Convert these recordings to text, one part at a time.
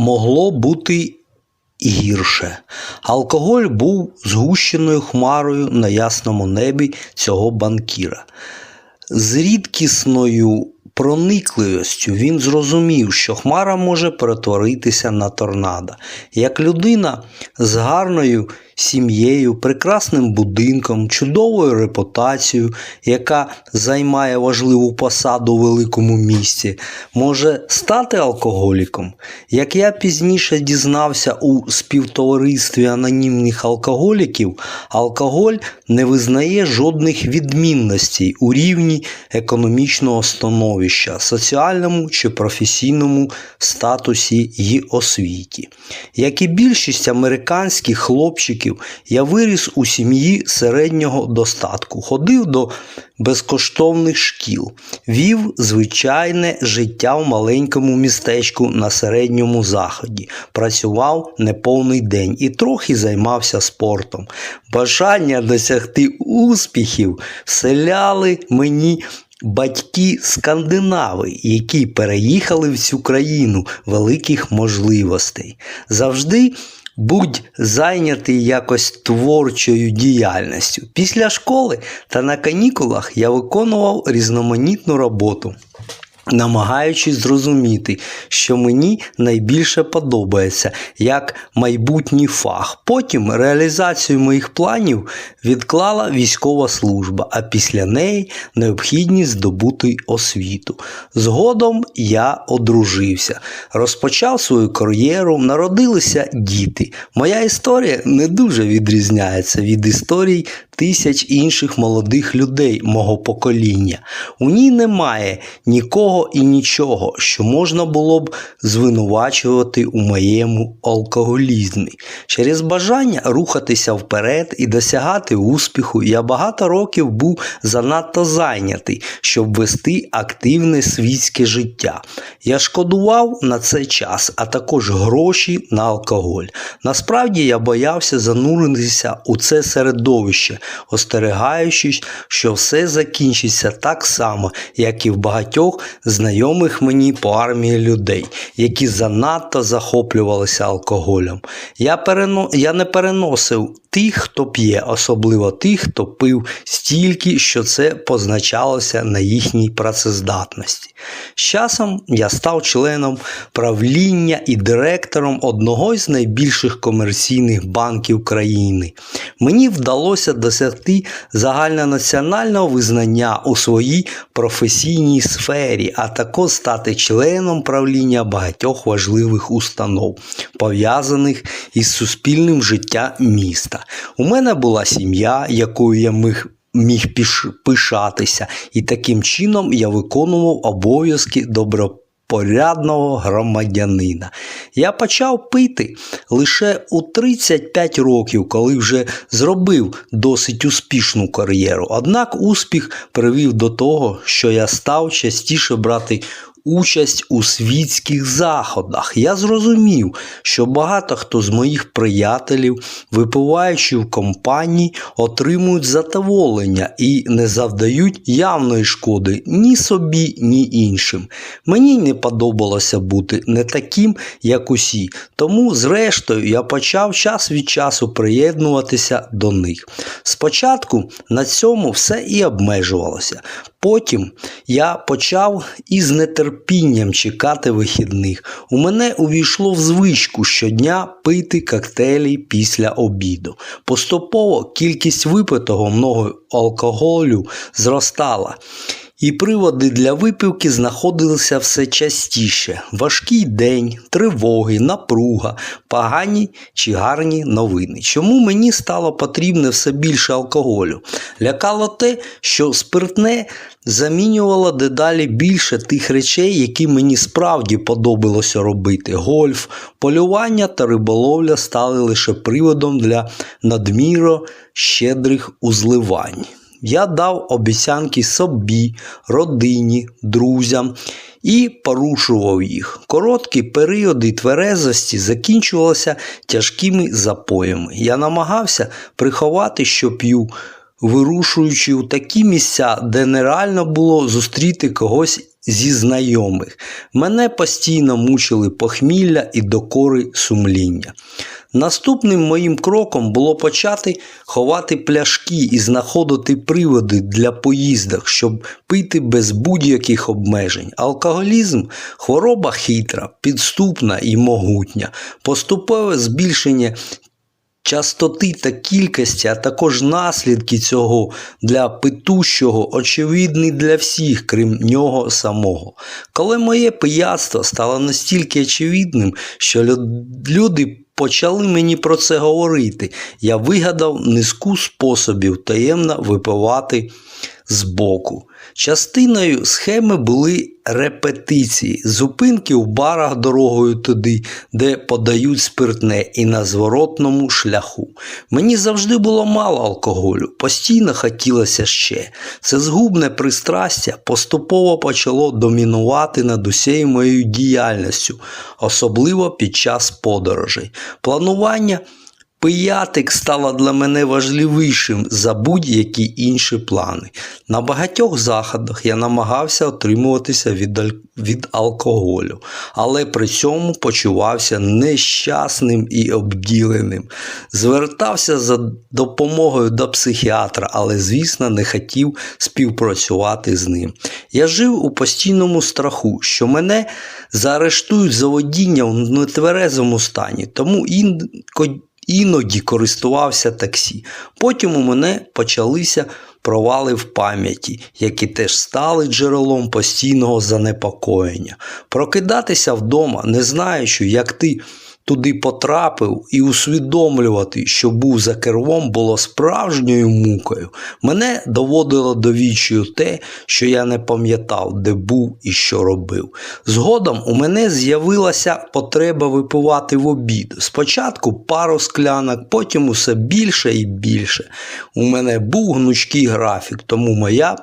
могло бути гірше. Алкоголь був згущеною хмарою на ясному небі цього банкіра. З рідкісною проникливістю він зрозумів, що хмара може перетворитися на торнадо. Як людина з гарною сім'єю, прекрасним будинком, чудовою репутацією, яка займає важливу посаду у великому місті, може стати алкоголіком. Як я пізніше дізнався у співтоваристві анонімних алкоголіків, алкоголь не визнає жодних відмінностей у рівні економічного становища, соціальному чи професійному статусі й освіті. Як і більшість американських хлопчиків, я виріс у сім'ї середнього достатку, ходив до безкоштовних шкіл, вів звичайне життя в маленькому містечку на середньому заході, працював неповний день і трохи займався спортом. Бажання досягти успіхів вселяли мені. Батьки скандинави, які переїхали в цю країну великих можливостей, завжди будь зайнятий якось творчою діяльністю. Після школи та на канікулах я виконував різноманітну роботу. Намагаючись зрозуміти, що мені найбільше подобається як майбутній фах. Потім реалізацію моїх планів відклала військова служба, а після неї необхідність здобути освіту. Згодом я одружився, розпочав свою кар'єру, народилися діти. Моя історія не дуже відрізняється від історій тисяч інших молодих людей мого покоління. У ній немає нікого і нічого, що можна було б звинувачувати у моєму алкоголізмі. Через бажання рухатися вперед і досягати успіху, я багато років був занадто зайнятий, щоб вести активне світське життя. Я шкодував на це час, а також гроші на алкоголь. Насправді я боявся зануритися у це середовище, остерігаючись, що все закінчиться так само, як і в багатьох знайомих мені по армії людей, які занадто захоплювалися алкоголем. Я, перено... я не переносив тих, хто п'є, особливо тих, хто пив стільки, що це позначалося на їхній працездатності. З часом я став членом правління і директором одного з найбільших комерційних банків країни. Мені вдалося досягти загальнонаціонального визнання у своїй професійній сфері, а також стати членом правління багатьох важливих установ, пов'язаних із суспільним життям міста. У мене була сім'я, якою я міг міг пишатися, і таким чином я виконував обов'язки добропорядного громадянина. Я почав пити лише у 35 років, коли вже зробив досить успішну кар'єру. Однак успіх привів до того, що я став частіше брати участь у світських заходах. Я зрозумів, що багато хто з моїх приятелів, випиваючи в компанії, отримують задоволення і не завдають явної шкоди ні собі, ні іншим. Мені не подобалося бути не таким, як усі, тому, зрештою, я почав час від часу приєднуватися до них. Спочатку на цьому все і обмежувалося. Потім я почав із нетерпінням чекати вихідних. У мене увійшло в звичку щодня пити коктейлі після обіду. Поступово кількість випитого мною алкоголю зростала. І приводи для випивки знаходилися все частіше: важкий день, тривоги, напруга, погані чи гарні новини. Чому мені стало потрібне все більше алкоголю? Лякало те, що спиртне замінювало дедалі більше тих речей, які мені справді подобалося робити. Гольф, полювання та риболовля стали лише приводом для надміро щедрих узливань. Я дав обіцянки собі, родині, друзям і порушував їх. Короткі періоди тверезості закінчувалися тяжкими запоями. Я намагався приховати, що п'ю. вирушуючи у такі місця, де нереально було зустріти когось зі знайомих. Мене постійно мучили похмілля і докори сумління. Наступним моїм кроком було почати ховати пляшки і знаходити приводи для поїздок, щоб пити без будь-яких обмежень. Алкоголізм хвороба хитра, підступна і могутня, поступове збільшення частоти та кількості, а також наслідки цього для питущого очевидні для всіх, крім нього самого. Коли моє пияцтво стало настільки очевидним, що лю- люди почали мені про це говорити, я вигадав низку способів таємно випивати збоку. Частиною схеми були репетиції, зупинки у барах дорогою туди, де подають спиртне, і на зворотному шляху. Мені завжди було мало алкоголю, постійно хотілося ще. Це згубне пристрастя поступово почало домінувати над усією моєю діяльністю, особливо під час подорожей. Планування Пиятик стало для мене важливішим за будь-які інші плани. На багатьох заходах я намагався отримуватися від, від алкоголю, але при цьому почувався нещасним і обділеним. Звертався за допомогою до психіатра, але, звісно, не хотів співпрацювати з ним. Я жив у постійному страху, що мене заарештують за водіння в нетверезому стані, тому інколи іноді користувався таксі. Потім у мене почалися провали в пам'яті, які теж стали джерелом постійного занепокоєння. Прокидатися вдома, не знаючи, як ти туди потрапив, і усвідомлювати, що був за кермом, було справжньою мукою. Мене доводило до відчаю те, що я не пам'ятав, де був і що робив. Згодом у мене з'явилася потреба випивати в обід. Спочатку пару склянок, потім усе більше і більше. У мене був гнучкий графік, тому моя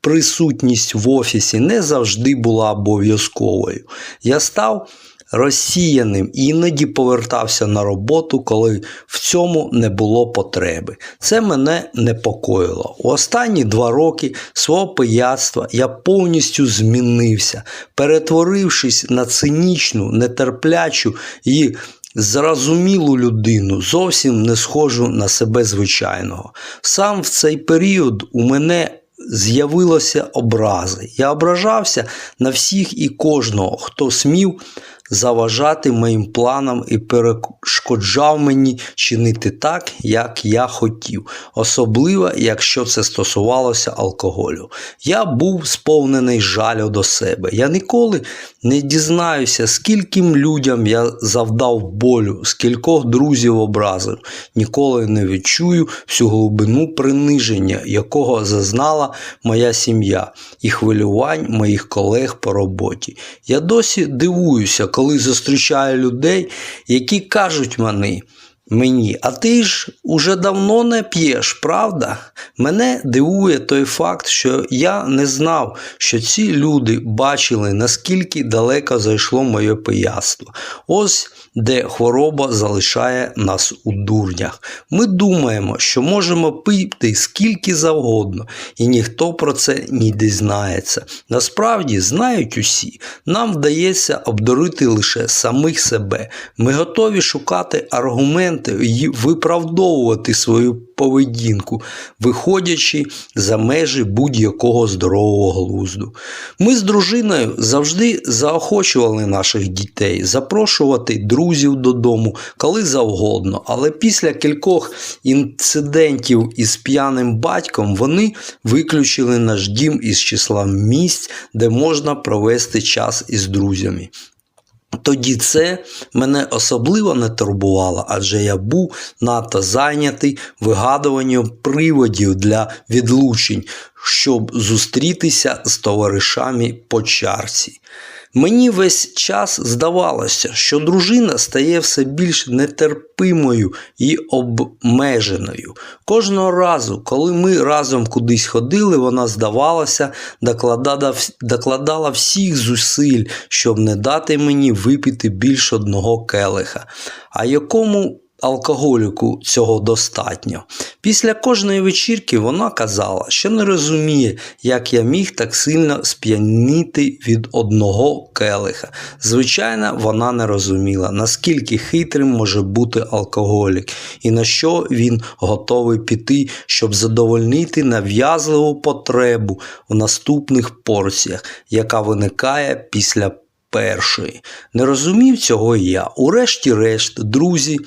присутність в офісі не завжди була обов'язковою. Я став розсіяним іноді повертався на роботу, коли в цьому не було потреби. Це мене непокоїло. У останні два роки свого пияцтва я повністю змінився, перетворившись на цинічну, нетерплячу і зрозумілу людину, зовсім не схожу на себе звичайного. Сам в цей період у мене з'явилися образи. Я ображався на всіх і кожного, хто смів заважати моїм планам і перешкоджав мені чинити так, як я хотів, особливо, якщо це стосувалося алкоголю. Я був сповнений жалю до себе. Я ніколи не дізнаюся, скільким людям я завдав болю, скількох друзів образив, ніколи не відчую всю глибину приниження, якого зазнала моя сім'я і хвилювань моїх колег по роботі. Я досі дивуюся, коли зустрічаю людей, які кажуть мені, мені, а ти ж уже давно не п'єш, правда? Мене дивує той факт, що я не знав, що ці люди бачили, наскільки далеко зайшло моє пияцтво. Ось де хвороба залишає нас у дурнях. Ми думаємо, що можемо пити скільки завгодно, і ніхто про це не дізнається. Насправді знають усі. Нам вдається обдурити лише самих себе. Ми готові шукати аргументи і виправдовувати свою поведінку, виходячи за межі будь-якого здорового глузду. Ми з дружиною завжди заохочували наших дітей запрошувати друзів додому коли завгодно, але після кількох інцидентів із п'яним батьком вони виключили наш дім із числа місць, де можна провести час із друзями. Тоді це мене особливо не турбувало, адже я був надто зайнятий вигадуванням приводів для відлучень, щоб зустрітися з товаришами по чарці. Мені весь час здавалося, що дружина стає все більш нетерпимою і обмеженою. Кожного разу, коли ми разом кудись ходили, вона докладала, докладала всіх зусиль, щоб не дати мені випити більш одного келиха. А якому алкоголіку цього достатньо? Після кожної вечірки вона казала, що не розуміє, як я міг так сильно сп'яніти від одного келиха. Звичайно, вона не розуміла, наскільки хитрим може бути алкоголік і на що він готовий піти, щоб задовольнити нав'язливу потребу в наступних порціях, яка виникає після першої. Не розумів цього і я. Урешті-решт, друзі,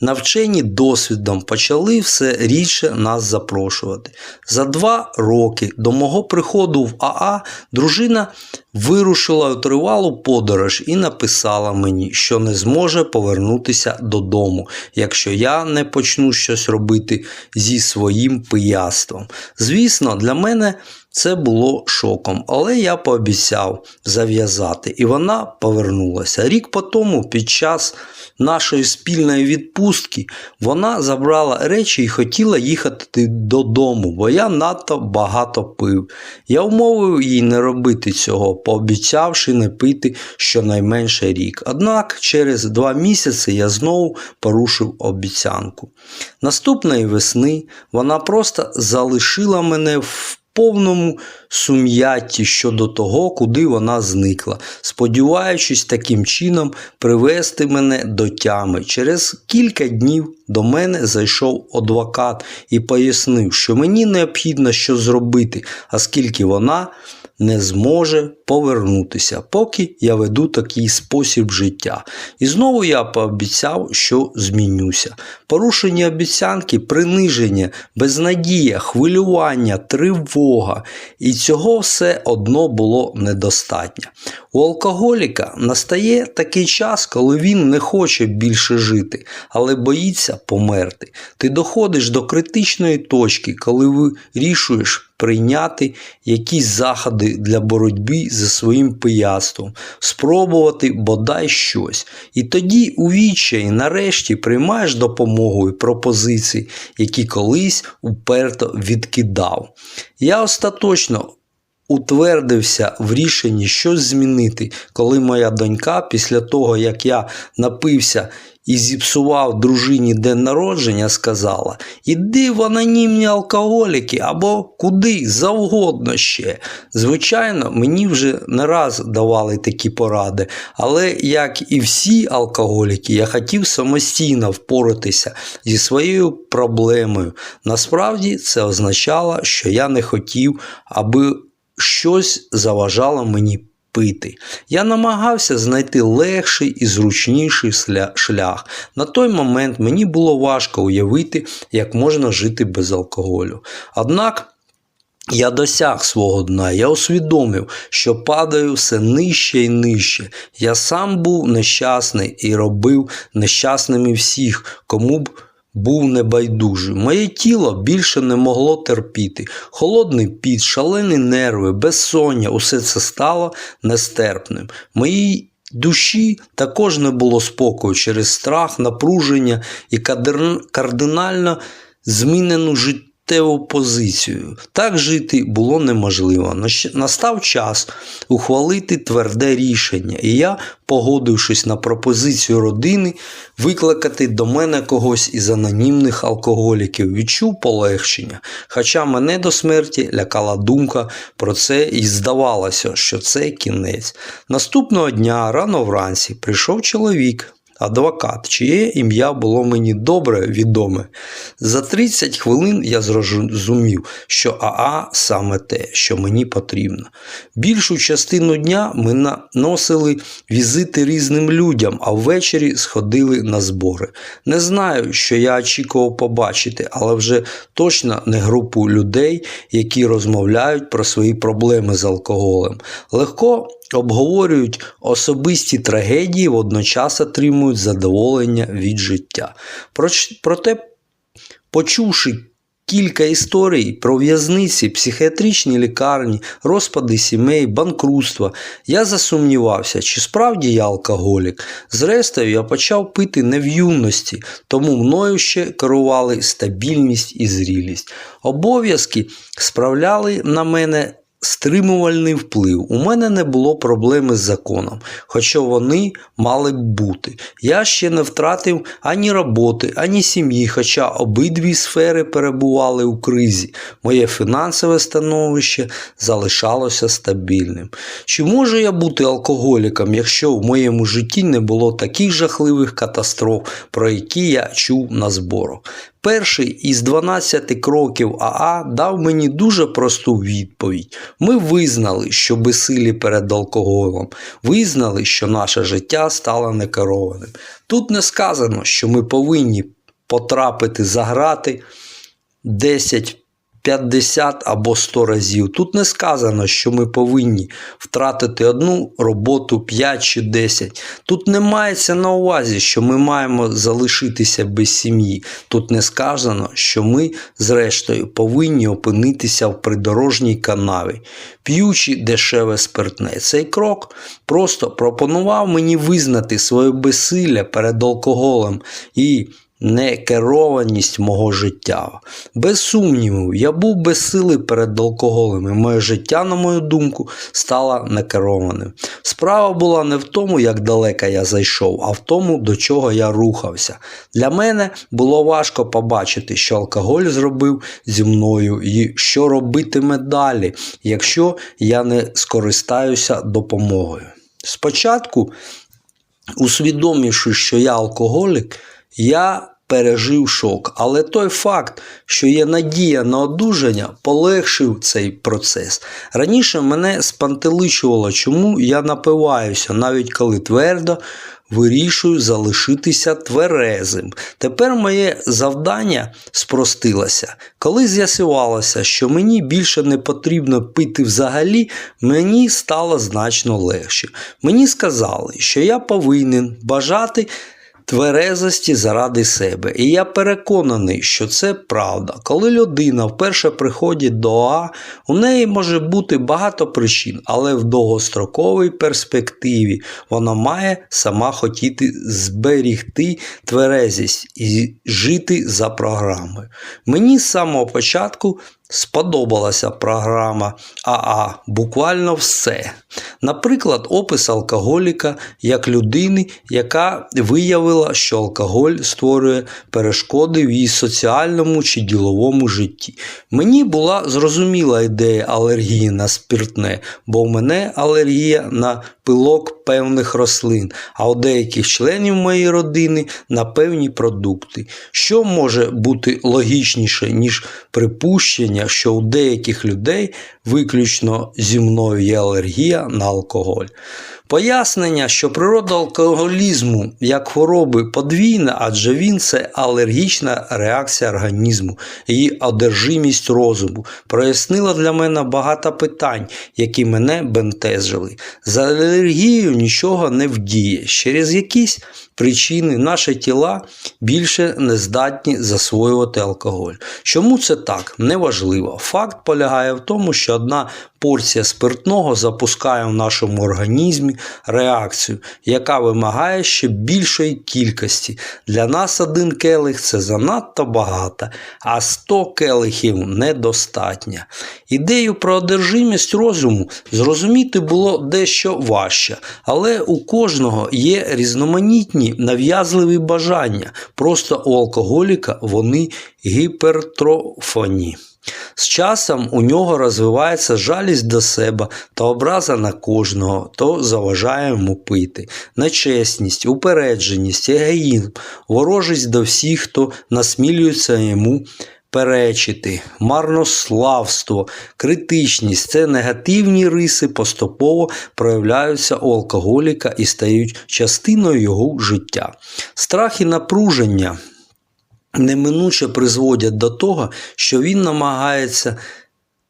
навчені досвідом, почали все рідше нас запрошувати. За два роки до мого приходу в АА дружина вирушила тривалу подорож і написала мені, що не зможе повернутися додому, якщо я не почну щось робити зі своїм пияством. Звісно, для мене це було шоком, але я пообіцяв зав'язати, і вона повернулася. Рік по тому, під час нашої спільної відпустки, вона забрала речі і хотіла їхати додому, бо я надто багато пив. Я вмовив їй не робити цього, пообіцявши не пити щонайменше рік. Однак через два місяці я знову порушив обіцянку. Наступної весни вона просто залишила мене в повному сум'ятті щодо того, куди вона зникла, сподіваючись таким чином привести мене до тями. Через кілька днів до мене зайшов адвокат і пояснив, що мені необхідно що зробити, оскільки вона не зможе повернутися, поки я веду такий спосіб життя. І знову я пообіцяв, що змінюся. Порушення обіцянки, приниження, безнадія, хвилювання, тривога. І цього все одно було недостатньо. У алкоголіка настає такий час, коли він не хоче більше жити, але боїться померти. Ти доходиш до критичної точки, коли вирішуєш прийняти якісь заходи для боротьби зі своїм пияством, спробувати бодай щось. І тоді у відчаї нарешті приймаєш допомогу і пропозиції, які колись уперто відкидав. Я остаточно утвердився в рішенні щось змінити, коли моя донька, після того, як я напився і зіпсував дружині день народження, сказала: Іди в анонімні алкоголіки або куди завгодно ще. Звичайно, мені вже не раз давали такі поради, але як і всі алкоголіки, я хотів самостійно впоратися зі своєю проблемою. Насправді це означало, що я не хотів, аби щось заважало мені пити. Я намагався знайти легший і зручніший шлях. На той момент мені було важко уявити, як можна жити без алкоголю. Однак. Я досяг свого дна, я усвідомив, що падаю все нижче і нижче. Я сам був нещасний і робив нещасними всіх, кому б був небайдужий. Моє тіло більше не могло терпіти. Холодний піт, шалені нерви, безсоння усе це стало нестерпним. Моїй душі також не було спокою через страх, напруження і кардинально змінену життя життєву позицію. Так жити було неможливо. Настав час ухвалити тверде рішення, і я, погодившись на пропозицію родини, викликати до мене когось із анонімних алкоголіків, відчув полегшення. Хоча мене до смерті лякала думка про це і здавалося, що це кінець. Наступного дня рано вранці прийшов чоловік адвокат, чиє ім'я було мені добре відоме. За 30 хвилин я зрозумів, що АА саме те, що мені потрібно. Більшу частину дня ми наносили візити різним людям, а ввечері сходили на збори. Не знаю, що я очікував побачити, але вже точно не групу людей, які розмовляють про свої проблеми з алкоголем. Легко обговорюють особисті трагедії, водночас отримують задоволення від життя. Проте, почувши кілька історій про в'язниці, психіатричні лікарні, розпади сімей, банкрутства, я засумнівався, чи справді я алкоголік. Зрештою, я почав пити не в юності, тому мною ще керували стабільність і зрілість. Обов'язки справляли на мене стримувальний вплив. У мене не було проблеми з законом, хоча вони мали б бути. Я ще не втратив ані роботи, ані сім'ї, хоча обидві сфери перебували у кризі. Моє фінансове становище залишалося стабільним. Чи можу я бути алкоголіком, якщо в моєму житті не було таких жахливих катастроф, про які я чув на зборах? Перший із 12 кроків АА дав мені дуже просту відповідь. Ми визнали, що безсилі перед алкоголем, визнали, що наше життя стало некерованим. Тут не сказано, що ми повинні потрапити за грати 10 50 або 100 разів. Тут не сказано, що ми повинні втратити одну роботу 5 чи 10. Тут не мається на увазі, що ми маємо залишитися без сім'ї. Тут не сказано, що ми, зрештою, повинні опинитися в придорожній канаві, п'ючи дешеве спиртне. Цей крок просто пропонував мені визнати своє безсилля перед алкоголем і некерованість мого життя. Без сумніву, я був безсилий перед алкоголем, і моє життя, на мою думку, стало некерованим. Справа була не в тому, як далеко я зайшов, а в тому, до чого я рухався. Для мене було важко побачити, що алкоголь зробив зі мною і що робитиме далі, якщо я не скористаюся допомогою. Спочатку, усвідомивши, що я алкоголік, я пережив шок, але той факт, що є надія на одужання, полегшив цей процес. Раніше мене спантеличувало, чому я напиваюся, навіть коли твердо вирішую залишитися тверезим. Тепер моє завдання спростилося. Коли з'ясувалося, що мені більше не потрібно пити взагалі, мені стало значно легше. Мені сказали, що я повинен бажати тверезості заради себе. І я переконаний, що це правда. Коли людина вперше приходить до АА, у неї може бути багато причин, але в довгостроковій перспективі вона має сама хотіти зберігти тверезість і жити за програмою. Мені з самого початку Сподобалася програма АА, буквально все. Наприклад, опис алкоголіка як людини, яка виявила, що алкоголь створює перешкоди в її соціальному чи діловому житті. Мені була зрозуміла ідея алергії на спиртне, бо в мене алергія на пилок певних рослин, а у деяких членів моєї родини на певні продукти. Що може бути логічніше, ніж припущення? що у деяких людей виключно зі мною є алергія на алкоголь. Пояснення, що природа алкоголізму як хвороби подвійна, адже він це алергічна реакція організму і одержимість розуму, прояснила для мене багато питань, які мене бентежили. За алергією нічого не вдіє. Через якісь причини наші тіла більше не здатні засвоювати алкоголь. Чому це так? Неважливо. Факт полягає в тому, що одна порція спиртного запускає в нашому організмі реакцію, яка вимагає ще більшої кількості. Для нас один келих це занадто багато, а 100 келихів недостатньо. Ідею про одержимість розуму зрозуміти було дещо важче, але у кожного є різноманітні нав'язливі бажання. Просто у алкоголіка вони гіпертрофоні. З часом у нього розвивається жалість до себе та образа на кожного, хто заважає йому пити, нечесність, упередженість, егоїзм, ворожість до всіх, хто насмілюється йому перечити, марнославство, критичність це негативні риси поступово проявляються у алкоголіка і стають частиною його життя. Страх і напруження неминуче призводять до того, що він намагається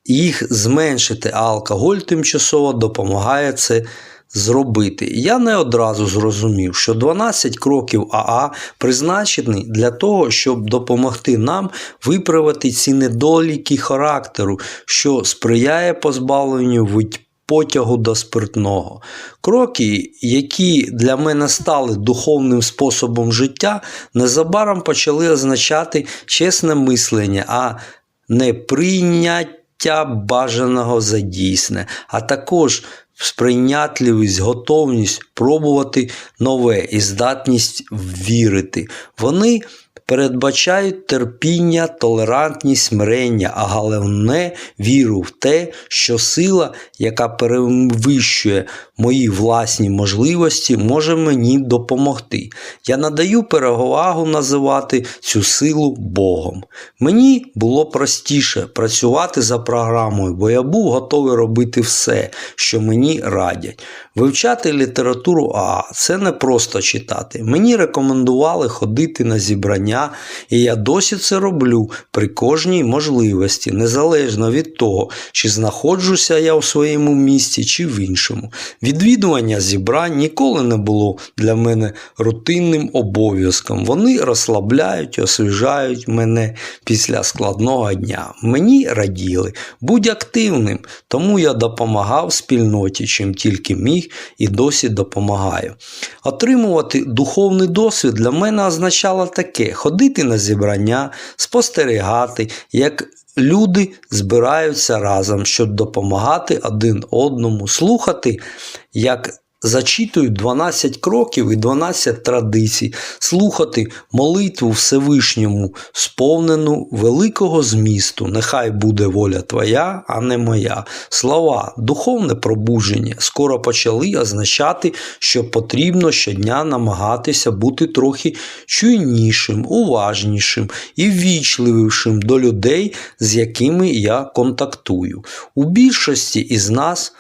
їх зменшити, а алкоголь тимчасово допомагає це зробити. Я не одразу зрозумів, що 12 кроків АА призначені для того, щоб допомогти нам виправити ці недоліки характеру, що сприяє позбавленню від потягу до спиртного. Кроки, які для мене стали духовним способом життя, незабаром почали означати чесне мислення, а не прийняття бажаного за дійсне, а також сприйнятливість, готовність пробувати нове і здатність вірити. Вони передбачають терпіння, толерантність, смирення, а головне віру в те, що сила, яка перевищує мої власні можливості, може мені допомогти. Я надаю перевагу називати цю силу Богом. Мені було простіше працювати за програмою, бо я був готовий робити все, що мені радять. Вивчати літературу А це не просто читати. Мені рекомендували ходити на зібрання, і я досі це роблю при кожній можливості, незалежно від того, чи знаходжуся я у своєму місті, чи в іншому. Відвідування зібрань ніколи не було для мене рутинним обов'язком. Вони розслабляють, освіжають мене після складного дня. Мені раділи, будь активним, тому я допомагав спільноті, чим тільки міг і досі допомагаю. Отримувати духовний досвід для мене означало таке: ходити на зібрання, спостерігати, як люди збираються разом, щоб допомагати один одному, слухати, як зачитують 12 кроків і 12 традицій, слухати молитву Всевишньому, сповнену великого змісту. Нехай буде воля твоя, а не моя. Слова, духовне пробудження скоро почали означати, що потрібно щодня намагатися бути трохи чуйнішим, уважнішим і ввічливішим до людей, з якими я контактую. У більшості із нас.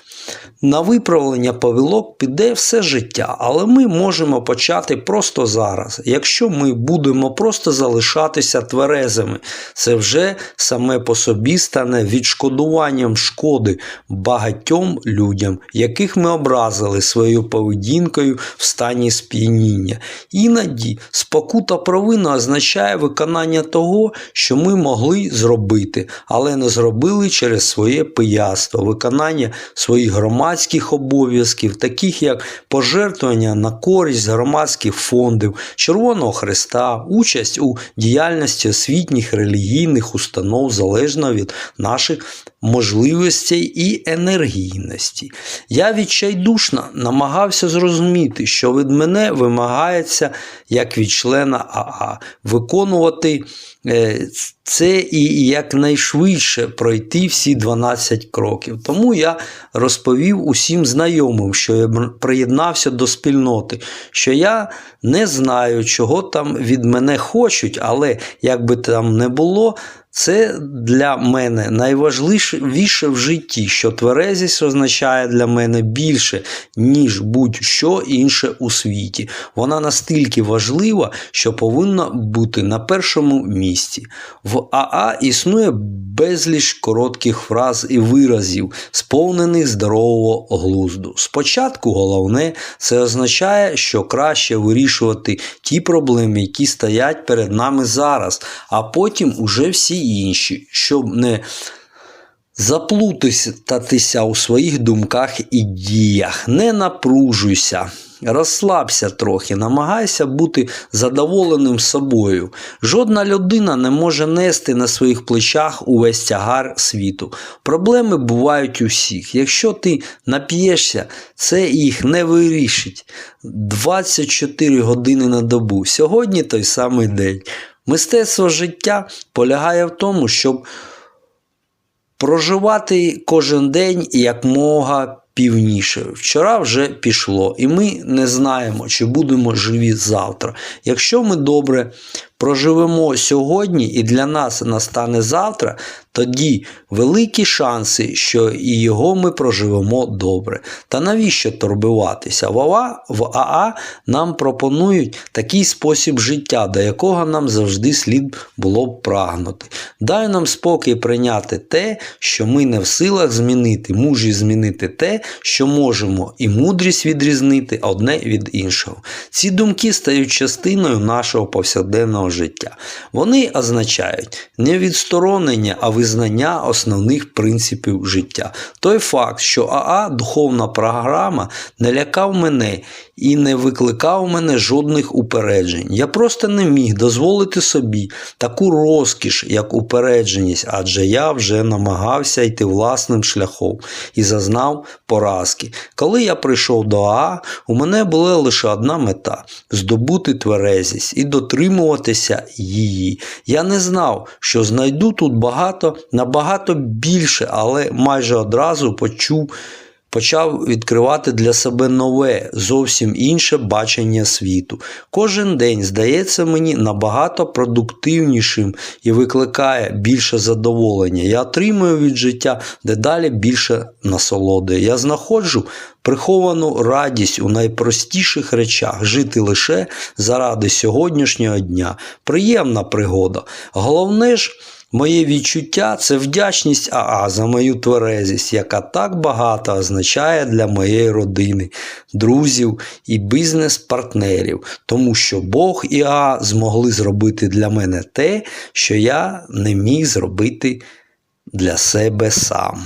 На виправлення повілок піде все життя, але ми можемо почати просто зараз. Якщо ми будемо просто залишатися тверезими, це вже саме по собі стане відшкодуванням шкоди багатьом людям, яких ми образили своєю поведінкою в стані сп'яніння. Іноді спокута провина означає виконання того, що ми могли зробити, але не зробили через своє пияство, виконання своїх громадських обов'язків, таких як пожертвування на користь громадських фондів, Червоного Христа, участь у діяльності освітніх релігійних установ залежно від наших можливостей і енергійності. Я відчайдушно намагався зрозуміти, що від мене вимагається, як від члена АА, виконувати е, це і якнайшвидше пройти всі 12 кроків. Тому я розповів усім знайомим, що я приєднався до спільноти, що я не знаю, чого там від мене хочуть, але як би там не було. Це для мене найважливіше в житті, що тверезість означає для мене більше, ніж будь-що інше у світі. Вона настільки важлива, що повинна бути на першому місці. В АА існує безліч коротких фраз і виразів, сповнених здорового глузду. Спочатку головне, це означає, що краще вирішувати ті проблеми, які стоять перед нами зараз, а потім уже всі інші, щоб не заплутатися у своїх думках і діях. Не напружуйся. Розслабся трохи, намагайся бути задоволеним собою. Жодна людина не може нести на своїх плечах увесь тягар світу. Проблеми бувають у всіх. Якщо ти нап'єшся, це їх не вирішить. 24 години на добу. Сьогодні той самий день. Мистецтво життя полягає в тому, щоб проживати кожен день якмога півніше. Вчора вже пішло, і ми не знаємо, чи будемо живі завтра. Якщо ми добре проживемо сьогодні і для нас настане завтра, тоді великі шанси, що і його ми проживемо добре. Та навіщо турбуватися? В АА, в АА нам пропонують такий спосіб життя, до якого нам завжди слід було б прагнути. Дай нам спокій прийняти те, що ми не в силах змінити, мужі змінити те, що можемо, і мудрість відрізнити одне від іншого. Ці думки стають частиною нашого повсякденного життя. Вони означають не відсторонення, а визнання основних принципів життя. Той факт, що АА духовна програма налякав мене і не викликав у мене жодних упереджень. Я просто не міг дозволити собі таку розкіш, як упередженість, адже я вже намагався йти власним шляхом і зазнав поразки. Коли я прийшов до АА, у мене була лише одна мета здобути тверезість і дотримуватися її. Я не знав, що знайду тут багато, набагато більше, але майже одразу почув. Почав відкривати для себе нове, зовсім інше бачення світу. Кожен день здається мені набагато продуктивнішим і викликає більше задоволення. Я отримую від життя дедалі більше насолоди. Я знаходжу приховану радість у найпростіших речах, жити лише заради сьогоднішнього дня. Приємна пригода. Головне ж. Моє відчуття це вдячність АА за мою тверезість, яка так багато означає для моєї родини, друзів і бізнес-партнерів, тому що Бог і АА змогли зробити для мене те, що я не міг зробити для себе сам.